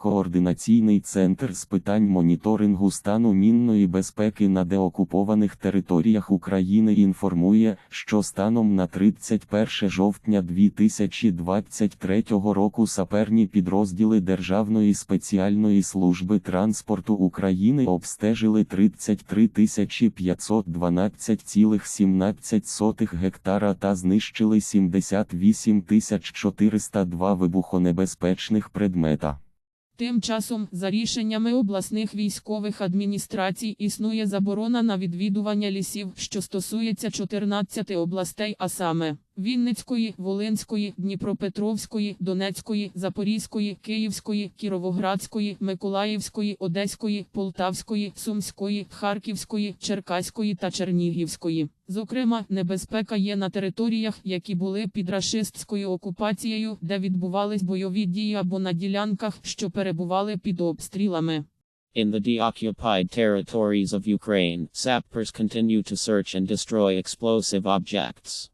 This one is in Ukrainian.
Координаційний центр з питань моніторингу стану мінної безпеки на деокупованих територіях України інформує, що станом на 31 жовтня 2023 року саперні підрозділи Державної спеціальної служби транспорту України обстежили 33 512,17 гектара та знищили 78 402 вибухонебезпечних предмета. Тим часом, за рішеннями обласних військових адміністрацій, існує заборона на відвідування лісів, що стосується 14 областей, а саме Вінницької, Волинської, Дніпропетровської, Донецької, Запорізької, Київської, Кіровоградської, Миколаївської, Одеської, Полтавської, Сумської, Харківської, Черкаської та Чернігівської. Зокрема, небезпека є на територіях, які були під рашистською окупацією, де відбувались бойові дії або на ділянках, що перебували під обстрілами. In the deoccupied territories of Ukraine, sappers continue to search and destroy explosive objects.